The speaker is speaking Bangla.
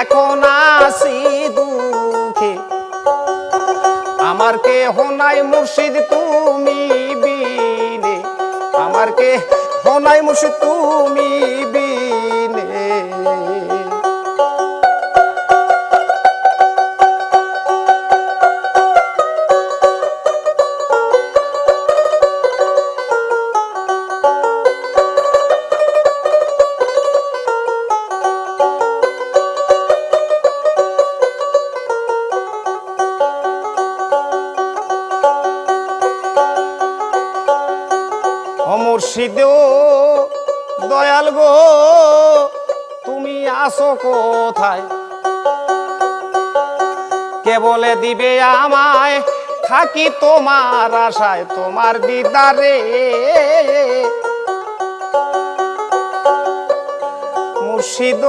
এখন আসি দুঃখে। আমার কে হোনাই মুর্শিদ তুমি বিনে। আমার কে হোনাই মুর্শিদ তুমি অমর্ষিদ দয়াল গো, তুমি আসো কোথায়? কে বলে দিবে আমায়, থাকি তোমার আশায়, তোমার দিদারে? মুর্শিদ